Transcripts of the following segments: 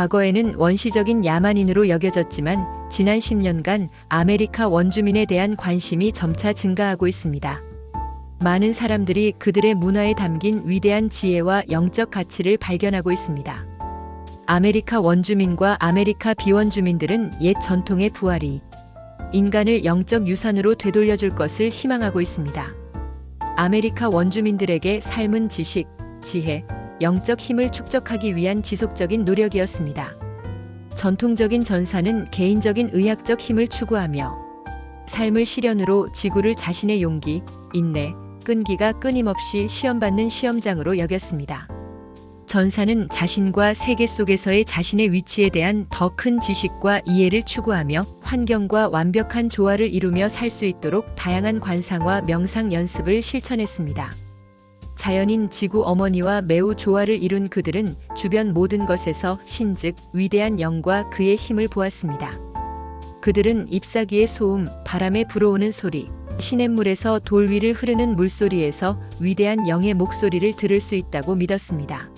과거에는 원시적인 야만인으로 여겨졌지만 지난 10년간 아메리카 원주민에 대한 관심이 점차 증가하고 있습니다. 많은 사람들이 그들의 문화에 담긴 위대한 지혜와 영적 가치를 발견하고 있습니다. 아메리카 원주민과 아메리카 비원주민들은 옛 전통의 부활이 인간을 영적 유산으로 되돌려줄 것을 희망하고 있습니다. 아메리카 원주민들에게 삶은 지식, 지혜, 영적 힘을 축적하기 위한 지속적인 노력이었습니다. 전통적인 전사는 개인적인 의학적 힘을 추구하며 삶을 실현으로 지구를 자신의 용기, 인내, 끈기가 끊임없이 시험받는 시험장으로 여겼습니다. 전사는 자신과 세계 속에서의 자신의 위치에 대한 더 큰 지식과 이해를 추구하며 환경과 완벽한 조화를 이루며 살 수 있도록 다양한 관상과 명상 연습을 실천했습니다. 자연인 지구 어머니와 매우 조화를 이룬 그들은 주변 모든 것에서 신즉 위대한 영과 그의 힘을 보았습니다. 그들은 잎사귀의 소음, 바람에 불어오는 소리, 시냇물에서 돌 위를 흐르는 물소리에서 위대한 영의 목소리를 들을 수 있다고 믿었습니다.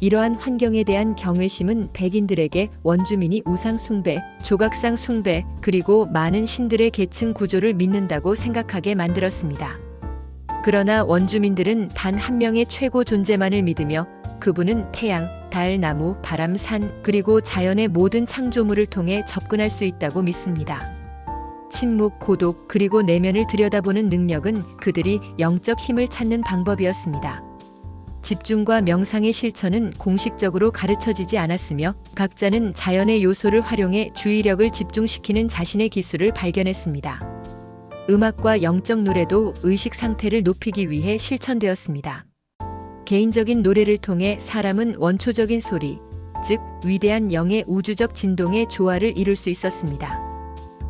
이러한 환경에 대한 경외심은 백인들에게 원주민이 우상 숭배, 조각상 숭배, 그리고 많은 신들의 계층 구조를 믿는다고 생각하게 만들었습니다. 그러나 원주민들은 단 한 명의 최고 존재만을 믿으며 그분은 태양, 달, 나무, 바람, 산, 그리고 자연의 모든 창조물을 통해 접근할 수 있다고 믿습니다. 침묵, 고독, 그리고 내면을 들여다보는 능력은 그들이 영적 힘을 찾는 방법이었습니다. 집중과 명상의 실천은 공식적으로 가르쳐지지 않았으며 각자는 자연의 요소를 활용해 주의력을 집중시키는 자신의 기술을 발견했습니다. 음악과 영적 노래도 의식 상태를 높이기 위해 실천되었습니다. 개인적인 노래를 통해 사람은 원초적인 소리, 즉 위대한 영의 우주적 진동의 조화를 이룰 수 있었습니다.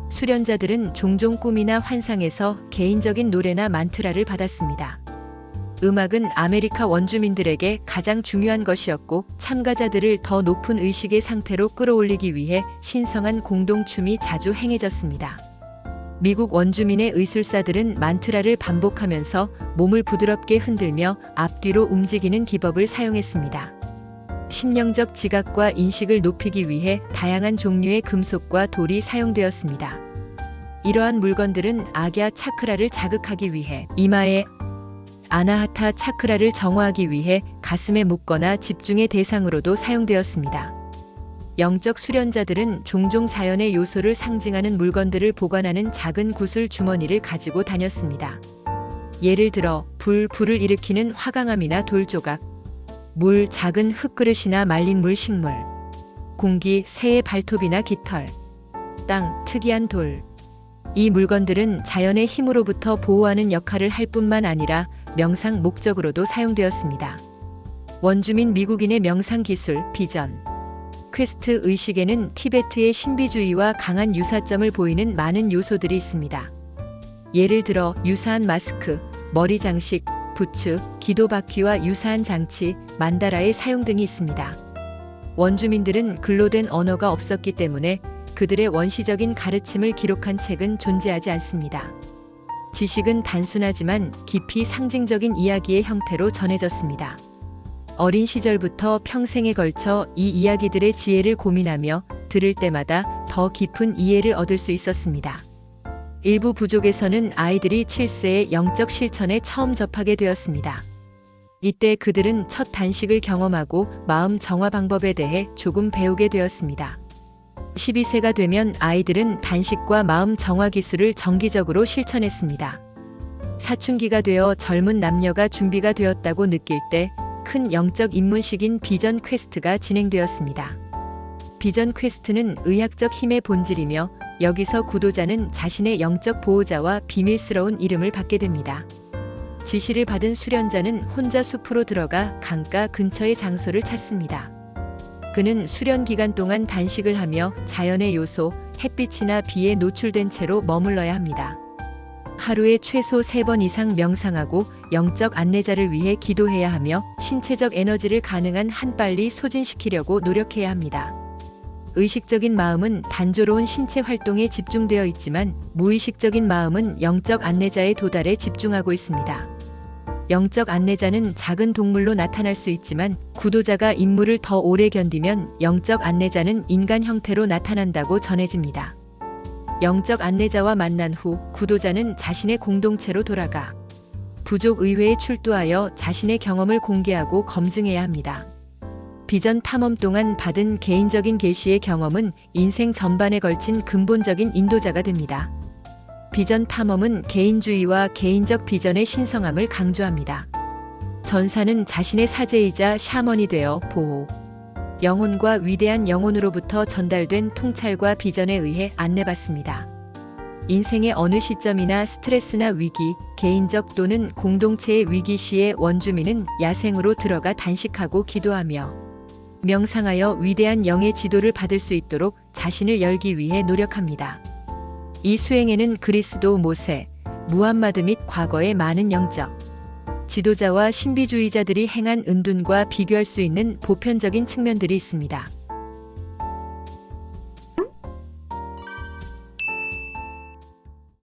수련자들은 종종 꿈이나 환상에서 개인적인 노래나 만트라를 받았습니다. 음악은 아메리카 원주민들에게 가장 중요한 것이었고 참가자들을 더 높은 의식의 상태로 끌어올리기 위해 신성한 공동춤이 자주 행해졌습니다. 미국 원주민의 의술사들은 만트라를 반복하면서 몸을 부드럽게 흔들며 앞뒤로 움직이는 기법을 사용했습니다. 심령적 지각과 인식을 높이기 위해 다양한 종류의 금속과 돌이 사용되었습니다. 이러한 물건들은 악야 차크라를 자극하기 위해 이마에 아나하타 차크라를 정화하기 위해 가슴에 묻거나 집중의 대상으로도 사용되었습니다. 영적 수련자들은 종종 자연의 요소를 상징하는 물건들을 보관하는 작은 구슬 주머니를 가지고 다녔습니다. 예를 들어 불, 불을 일으키는 화강암이나 돌조각, 물, 작은 흙그릇이나 말린 물 식물, 공기, 새의 발톱이나 깃털, 땅, 특이한 돌. 이 물건들은 자연의 힘으로부터 보호하는 역할을 할 뿐만 아니라 명상 목적으로도 사용되었습니다. 원주민 미국인의 명상 기술, 비전. 퀘스트 의식에는 티베트의 신비주의와 강한 유사점을 보이는 많은 요소들이 있습니다. 예를 들어 유사한 마스크, 머리 장식, 부츠, 기도 바퀴와 유사한 장치, 만다라의 사용 등이 있습니다. 원주민들은 글로 된 언어가 없었기 때문에 그들의 원시적인 가르침을 기록한 책은 존재하지 않습니다. 지식은 단순하지만 깊이 상징적인 이야기의 형태로 전해졌습니다. 어린 시절부터 평생에 걸쳐 이 이야기들의 지혜를 고민하며 들을 때마다 더 깊은 이해를 얻을 수 있었습니다. 일부 부족에서는 아이들이 7세의 영적 실천에 처음 접하게 되었습니다. 이때 그들은 첫 단식을 경험하고 마음 정화 방법에 대해 조금 배우게 되었습니다. 12세가 되면 아이들은 단식과 마음 정화 기술을 정기적으로 실천했습니다. 사춘기가 되어 젊은 남녀가 준비가 되었다고 느낄 때 큰 영적 입문식인 비전 퀘스트가 진행되었습니다. 비전 퀘스트는 의학적 힘의 본질이며 여기서 구도자는 자신의 영적 보호자와 비밀스러운 이름을 받게 됩니다. 지시를 받은 수련자는 혼자 숲으로 들어가 강가 근처의 장소를 찾습니다. 그는 수련 기간 동안 단식을 하며 자연의 요소, 햇빛이나 비에 노출된 채로 머물러야 합니다. 하루에 최소 3번 이상 명상하고 영적 안내자를 위해 기도해야 하며 신체적 에너지를 가능한 한 빨리 소진시키려고 노력해야 합니다. 의식적인 마음은 단조로운 신체 활동에 집중되어 있지만 무의식적인 마음은 영적 안내자의 도달에 집중하고 있습니다. 영적 안내자는 작은 동물로 나타날 수 있지만 구도자가 임무를 더 오래 견디면 영적 안내자는 인간 형태로 나타난다고 전해집니다. 영적 안내자와 만난 후 구도자는 자신의 공동체로 돌아가 부족 의회에 출두하여 자신의 경험을 공개하고 검증해야 합니다. 비전 탐험 동안 받은 개인적인 계시의 경험은 인생 전반에 걸친 근본적인 인도자가 됩니다. 비전 탐험은 개인주의와 개인적 비전의 신성함을 강조합니다. 전사는 자신의 사제이자 샤먼이 되어 보호, 영혼과 위대한 영혼으로부터 전달된 통찰과 비전에 의해 안내받습니다. 인생의 어느 시점이나 스트레스나 위기, 개인적 또는 공동체의 위기 시에 원주민은 야생으로 들어가 단식하고 기도하며 명상하여 위대한 영의 지도를 받을 수 있도록 자신을 열기 위해 노력합니다. 이 수행에는 그리스도 모세, 무함마드 및 과거의 많은 영적 지도자와 신비주의자들이 행한 은둔과 비교할 수 있는 보편적인 측면들이 있습니다.